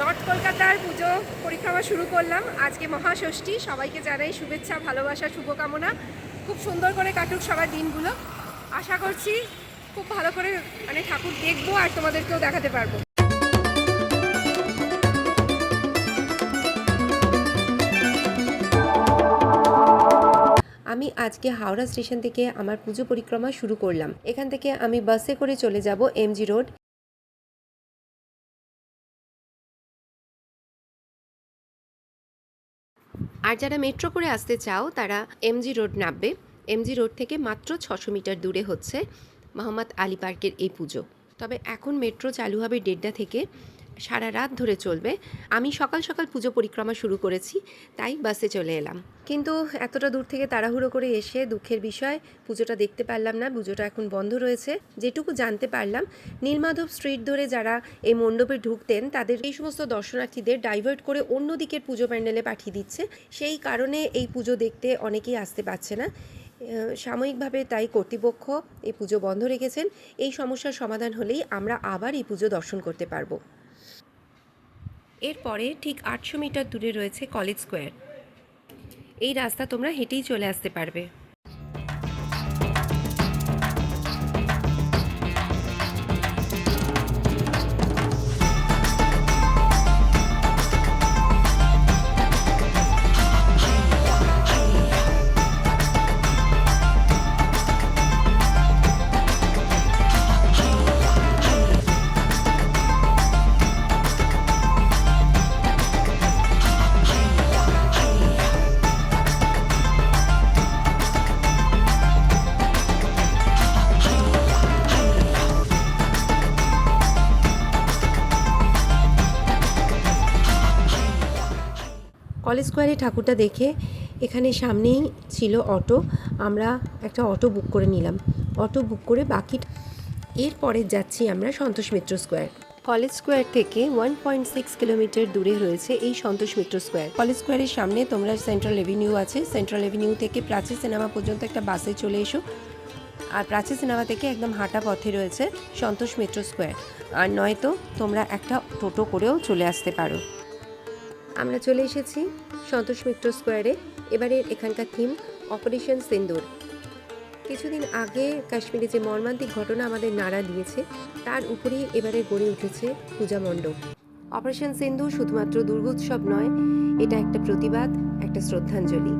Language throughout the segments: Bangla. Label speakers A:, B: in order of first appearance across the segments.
A: নর্থ কলকাতার পুজো পরিক্রমা শুরু করলাম। আজকে মহাষষ্ঠী, সবাইকে জানাই শুভেচ্ছা, ভালোবাসা, শুভকামনা। খুব সুন্দর করে কাটুক সবার দিনগুলো। আশা করছি খুব ভালো করে মানে ঠাকুর দেখব আর তোমাদেরকেও দেখাতে পারব। আমি আজকে হাওড়া স্টেশন থেকে আমার পুজো পরিক্রমা শুরু করলাম। এখান থেকে আমি বাসে করে চলে যাব এমজি রোড। আর যারা মেট্রো করে আসতে চাও, তারা এমজি রোড নামবে। এমজি রোড থেকে মাত্র ছশো মিটার দূরে হচ্ছে মোহাম্মদ আলী পার্কের এই পুজো। তবে এখন মেট্রো চালু হবে দেড়টা থেকে। সারা রাত ধরে চলবে। আমি সকাল সকাল পুজো পরিক্রমা শুরু করেছি, তাই বাসে চলে এলাম। কিন্তু এতটা দূর থেকে তাড়াহুড়ো করে এসে দুঃখের বিষয়, পুজোটা দেখতে পারলাম না, পুজোটা এখন বন্ধ রয়েছে। যেটুকু জানতে পারলাম, নীলমাধব স্ট্রিট ধরে যারা এই মণ্ডপে ঢুকতেন, তাদের এই সমস্ত দর্শনার্থীদের ডাইভার্ট করে অন্য দিকের পুজো প্যান্ডেলে পাঠিয়ে দিচ্ছে। সেই কারণে এই পুজো দেখতে অনেকেই আসতে পারছে না। সাময়িকভাবে তাই কর্তৃপক্ষ এই পুজো বন্ধ রেখেছেন। এই সমস্যার সমাধান হলেই আমরা আবার এই পুজো দর্শন করতে পারব। এরপরে ঠিক আটশো মিটার দূরে রয়েছে কলেজ স্কোয়ার। এই রাস্তা তোমরা হেঁটেই চলে আসতে পারবে। কলেজ স্কোয়ারে ঠাকুরটা দেখে এখানে সামনেই ছিল অটো, আমরা একটা অটো বুক করে নিলাম। অটো বুক করে বাকি এরপরে যাচ্ছি আমরা Santosh Mitra square. College square থেকে ওয়ান পয়েন্ট সিক্স কিলোমিটার দূরে রয়েছে এই সন্তোষ মিত্র স্কোয়ার। কলেজ স্কোয়ারের সামনে তোমরা সেন্ট্রাল এভিনিউ আছে। সেন্ট্রাল এভিনিউ থেকে প্রাচী সিনেমা পর্যন্ত একটা বাসে চলে এসো। আর প্রাচী সিনেমা থেকে একদম হাঁটা পথে রয়েছে সন্তোষ মিত্র স্কোয়ার। আর নয়তো তোমরা একটা টোটো করেও চলে আসতে পারো। আমরা চলে এসেছি সন্তোষ মিত্র স্কোয়ারে, এবারের এখানকার থিম অপারেশন সিন্দুর কিছুদিন আগে কাশ্মীরে যে মর্মান্তিক ঘটনা আমাদের নাড়া দিয়েছে, তার উপরেই এবারে গড়ে উঠেছে পূজা মণ্ডপ। অপারেশন সিন্ধু শুধুমাত্র দুর্গোৎসব নয়, এটা একটা প্রতিবাদ, একটা শ্রদ্ধাঞ্জলি।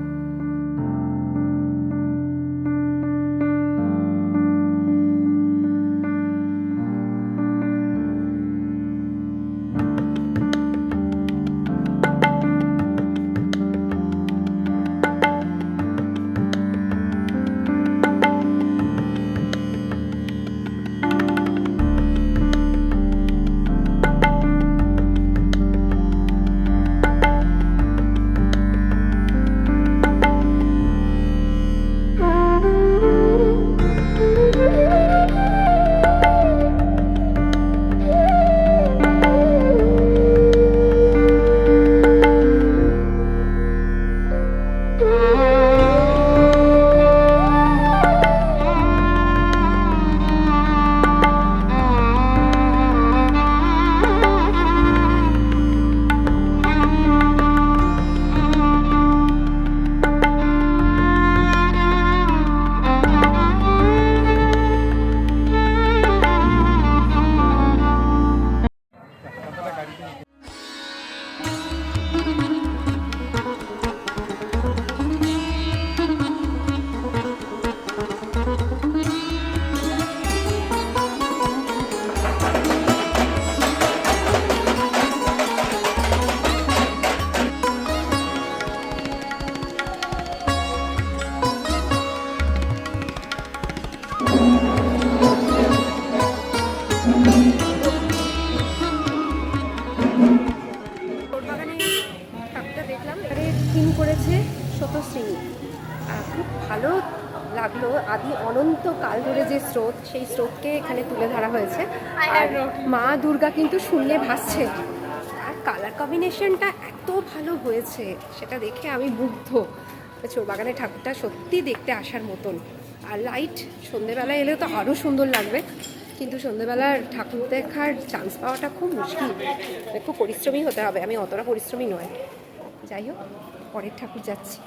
A: আদি অনন্ত কাল ধরে যে স্রোত সেই স্রোতকে এখানে তুলে ধরা হয়েছে। আর মা দুর্গা কিন্তু শূন্যে ভাসছে। আর কালার কম্বিনেশনটা এত ভালো হয়েছে সেটা দেখে আমি মুগ্ধ। চোরবাগানের ঠাকুরটা সত্যি দেখতে আসার মতন। আর লাইট সন্ধেবেলায় এলে তো আরও সুন্দর লাগবে। কিন্তু সন্ধ্যেবেলার ঠাকুর দেখার চান্স পাওয়াটা খুব মুশকিল। মানে খুব পরিশ্রমী হতে হবে। আমি অতটা পরিশ্রমী নয়। যাই হোক পরের ঠাকুর যাচ্ছি।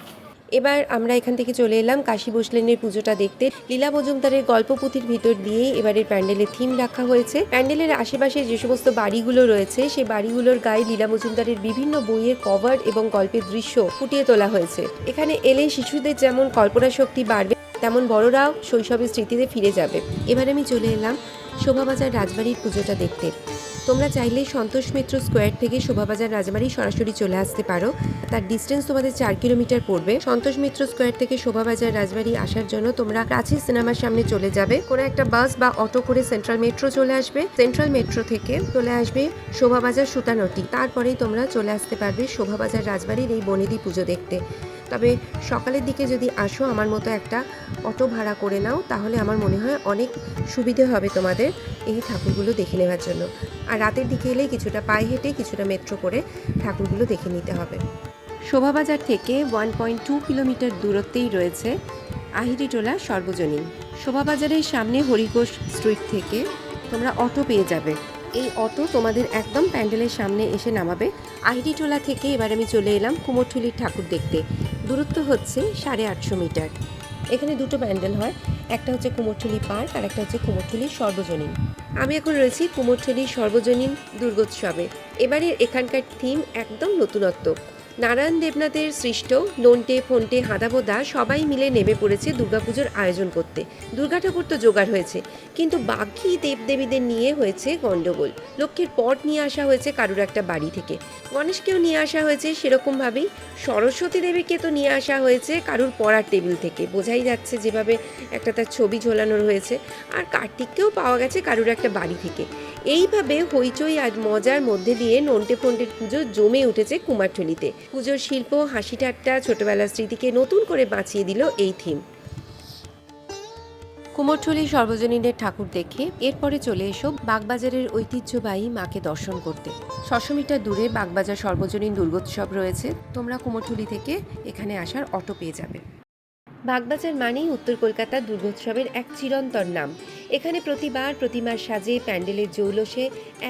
A: এবার আমরা এখান থেকে চলে এলাম কাশী বসলেনের পুজোটা দেখতে। লীলা মজুমদারের গল্প পুঁথির ভিতর দিয়ে এবারের প্যান্ডেলের থিম রাখা হয়েছে। প্যান্ডেলের আশেপাশে যে সমস্ত বাড়িগুলো রয়েছে, সেই বাড়িগুলোর গায়ে লীলা মজুমদারের বিভিন্ন বইয়ের কভার এবং গল্পের দৃশ্য ফুটিয়ে তোলা হয়েছে। এখানে এলে শিশুদের যেমন কল্পনা শক্তি বাড়বে, তেমন বড়রাও শৈশবের স্মৃতিতে ফিরে যাবে। এবার আমি চলে এলাম শোভাবাজার রাজবাড়ির পুজোটা দেখতে। তোমরা চাইলে সন্তোষ মিত্র স্কোয়ার থেকে শোভাবাজার রাজবাড়ি সরাসরি চলে আসতে পারো। তার ডিস্টেন্স তোমাদের চার কিলোমিটার পড়বে। সন্তোষ মিত্র স্কোয়ার থেকে শোভাবাজার রাজবাড়ি আসার জন্য তোমরা প্রাচীর সিনেমার সামনে চলে যাবে। কোনো একটা বাস বা অটো করে সেন্ট্রাল মেট্রো চলে আসবে। সেন্ট্রাল মেট্রো থেকে চলে আসবে শোভাবাজার সুতানটি। তারপরেই তোমরা চলে আসতে পারবে শোভাবাজার রাজবাড়ির এই বনেদি পুজো দেখতে। তবে সকালের দিকে যদি আসো আমার মতো একটা অটো ভাড়া করে নাও, তাহলে আমার মনে হয় অনেক সুবিধে হবে তোমাদের এই ঠাকুরগুলো দেখে নেওয়ার জন্য। আর রাতের দিকে এলেই কিছুটা পায়ে হেঁটে কিছুটা মেট্রো করে ঠাকুরগুলো দেখে নিতে হবে। শোভাবাজার থেকে ওয়ান পয়েন্ট টু কিলোমিটার দূরত্বেই রয়েছে আহিরিটোলা সর্বজনীন। শোভাবাজারের সামনে হরিঘোষ স্ট্রিট থেকে তোমরা অটো পেয়ে যাবে। এই অটো তোমাদের একদম প্যান্ডেলের সামনে এসে নামাবে। আহিরিটোলা থেকে এবার আমি চলে এলাম কুমোরঠুলির ঠাকুর দেখতে। দূরত্ব হচ্ছে সাড়ে আটশো মিটার। এখানে দুটো প্যান্ডেল হয়, একটা হচ্ছে কুমোরটুলি পার্ক আর একটা হচ্ছে কুমোরটুলি সর্বজনীন। আমি এখন রয়েছি কুমোরটুলি সর্বজনীন দুর্গোৎসবে। এবারে এখানকার থিম একদম নতুনত্ব। নারায়ণ দেবনাথের সৃষ্ট নন্টে ফন্টে হাদাবোদা সবাই মিলে নেমে পড়েছে দুর্গাপুজোর আয়োজন করতে। দুর্গা ঠাকুর তো জোগাড় হয়েছে, কিন্তু বাকি দেবদেবীদের নিয়ে হয়েছে গণ্ডগোল। লক্ষ্মীর পট নিয়ে আসা হয়েছে কারুর একটা বাড়ি থেকে। গণেশকেও নিয়ে আসা হয়েছে সেরকমভাবেই সরস্বতী দেবীকে তো নিয়ে আসা হয়েছে কারুর পড়ার টেবিল থেকে। বোঝাই যাচ্ছে যেভাবে একটা তার ছবি ঝোলানোর হয়েছে। আর কার্তিককেও পাওয়া গেছে কারুর একটা বাড়ি থেকে। এইভাবে হইচই আর মজার মধ্যে দিয়ে নন্টে ফন্টের পুজো জমে উঠেছে কুমারটুলিতে পুজোর শিল্প, হাসি ঠাট্টা, ছোটবেলার স্মৃতিকে নতুন করে বাঁচিয়ে দিল এই থিম। কুমোরটুলি সর্বজনীনের ঠাকুর দেখে এরপরে চলে এসো বাগবাজারের ঐতিহ্যবাহী মাকে দর্শন করতে। ছশো মিটার দূরে বাগবাজার সর্বজনীন দুর্গোৎসব রয়েছে। তোমরা কুমোরটুলি থেকে এখানে আসার অটো পেয়ে যাবে। বাগবাজার মানেই উত্তর কলকাতার দুর্গোৎসবের এক চিরন্তর নাম। এখানে প্রতিবার প্রতিমার সাজে, প্যান্ডেলের জৌলসে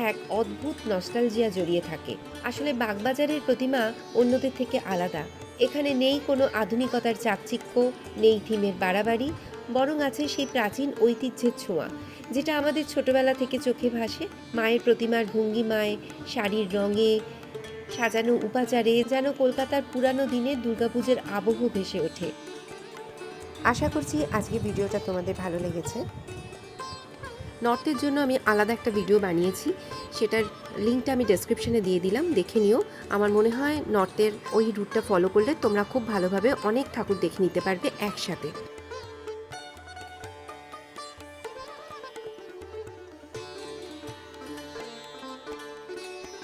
A: এক অদ্ভুত নস্টালজিয়া জড়িয়ে থাকে। আসলে বাগবাজারের প্রতিমা অন্যদের থেকে আলাদা। এখানে নেই কোনো আধুনিকতার চাকচিক্য, নেই থিমের বাড়াবাড়ি, বরং আছে সেই প্রাচীন ঐতিহ্যের ছোঁয়া, যেটা আমাদের ছোটবেলা থেকে চোখে ভাসে। মায়ের প্রতিমার ভঙ্গিমায়, শাড়ির রঙে, সাজানো উপাচারে যেন কলকাতার পুরানো দিনের দুর্গাপুজোর আবহ ভেসে ওঠে। আশা করছি আজকে ভিডিওটা তোমাদের ভালো লেগেছে। নর্থের জন্য আমি আলাদা একটা ভিডিও বানিয়েছি, সেটার লিঙ্কটা আমি ডেসক্রিপশানে দিয়ে দিলাম, দেখে নিও। আমার মনে হয় নর্থের ওই রুটটা ফলো করলে তোমরা খুব ভালোভাবে অনেক ঠাকুর দেখে নিতে পারবে একসাথে।